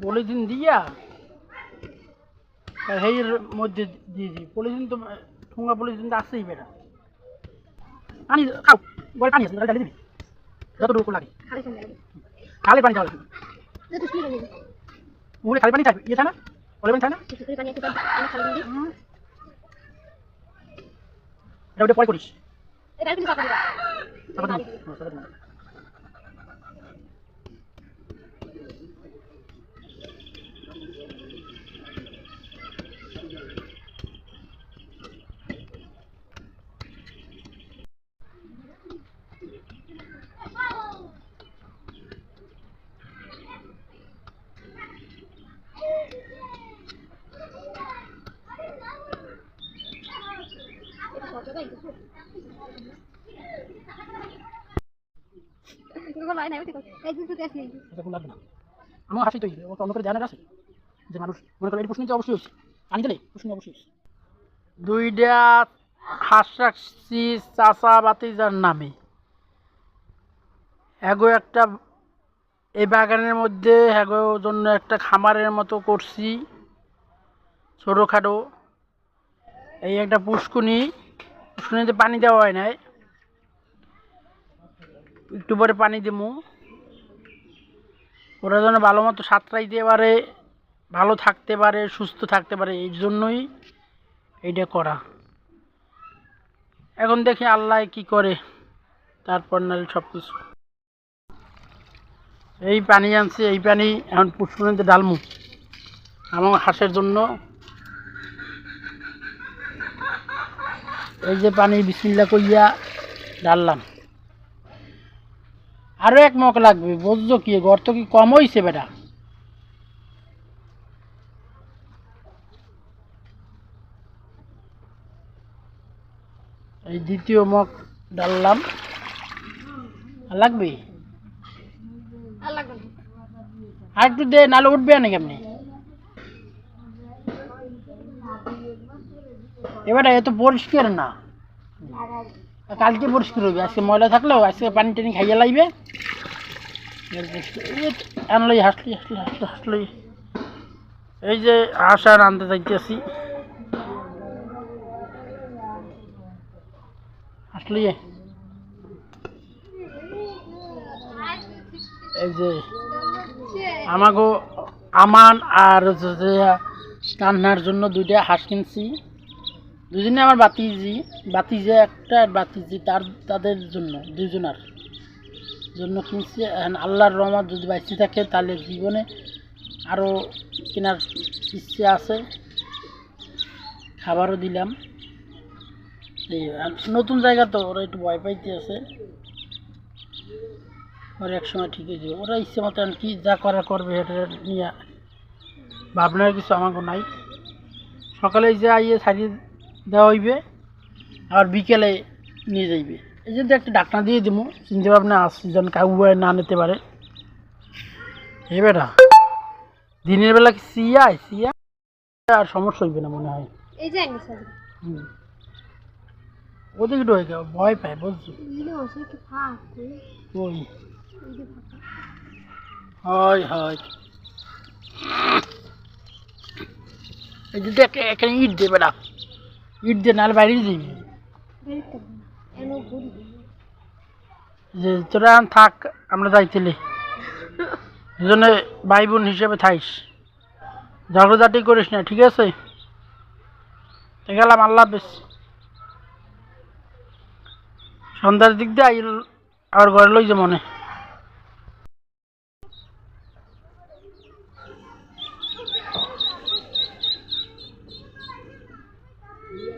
Polythene দিয়া হের মধ্যে দিয়ে দিই পলিথিন তো ঠোঙা পলিথিন তো আসছেই বেটা। পানি খাও গড়ে পানি আছে ডালি দিবি? যতটুকু লাগে। খালি সঙ্গে লাগে। খালি পানি খাওয়া মুখে খালি পানি খাবি ইয়ে থাকে না বলে পানি থাকে না এটা ওটা পরে করিস এটা কিন্তু পাকা দিবা তারপর দিবি। হ্যাঁ, তারপর দিবি। এটা সব জায়গায় কিছু গুলো নাই ওই তো এই দিন তো আসি এটা কোনো লাগবে না আমার হাসি তো ওকে অন্য করে জানার আছে যে মানুষ মনে করে প্রশ্ন অবশ্যই হচ্ছে। আনি দিলে প্রশ্ন অবশ্যই হচ্ছে। দুইটা হাঁস রাখছি চাচা বাতিজার নামে। এগো একটা এই বাগানের মধ্যে এগো জন্য একটা খামারের মতো করছি ছোটোখাটো। এই একটা পুষ্কুনি পুষ্কুনিতে পানি দেওয়া হয় নাই। একটু পরে পানি দিমু। ওরা যেন ভালো মতো সাঁতরাইতে পারে, ভালো থাকতে পারে, সুস্থ থাকতে পারে, এই জন্যই এইটা করা। এখন দেখি আল্লাহ কি করে, তারপর নাহলে সব কিছু এই পানি আনছি, এই পানি এখন পুষ্পনিতে ডালমু আমার হাঁসের জন্য। এই যে পানি বিসমিল্লা কইয়া ডাললাম আরও এক মগ লাগবে বুঝছ কি? গর্ত কি কম হইছে বেটা? এই দ্বিতীয় মগ ডাললাম। লাগবে? আর একটু দে নাহলে উঠবে নাকি আপনি এবার এত পরিষ্কার না। কালকে পরিষ্কার হবে, আজকে ময়লা থাকলেও আজকে পানি টানি খাইয়ে লাগবে আনলই হাসলি হাসলি হাসলি হাসলি। এই যে হাঁস আর আনতে যাইতেছি। হাসলি? এই যে, আমাগো আমান আর কান্নার জন্য দুইটা হাঁস কিনছি। দুজনে আমার বাতিজি, বাতিজে একটা বাতিজি তার, তাদের জন্য, দুজনার জন্য কিনছি। আল্লাহর রহমত যদি বাঁচতে থাকে, তাহলে জীবনে আরও কেনার ইচ্ছে আছে। খাবারও দিলাম। নতুন জায়গা তো, ওরা একটু ভয় পাইতে আছে। ওরা এক সময় ঠিক হয়ে যাবে। ওরা ইচ্ছে মতন কি যা করা করবে, এটা নিয়ে ভাবনার কিছু আমাকে নাই। সকালে যে আইয়ে ছাড়িয়ে দেওয়া হইবে আর বিকেলে নিয়ে যাইবে। এই জন্য একটা ডাক্তার দিয়ে দিব চিন্তা ভাবনা আসছে যেন কাউ না নিতে পারে। এ বেটা দিনের বেলা কি সিয়ায় সিয়া? আর সমস্যা হইবে না মনে হয়। এই যে হুম। ওদিকে ঢোকে কেউ ভয় পায় বুঝছ? ওই। হয় হয়। এই যে দেখ এখানে ইট দেবে বেটা। ইট দে নাহলে বাইরে ঘুরি যে তোরা থাক, আমরা যাইতেলি দুজনে ভাই বোন হিসেবে থাইস ঝগড়াঝাটি করিস না, ঠিক আছে? গেলাম, আল্লাহ হাফেজ। সন্ধ্যার দিক দিয়ে আবার ঘরে লই যে মনে।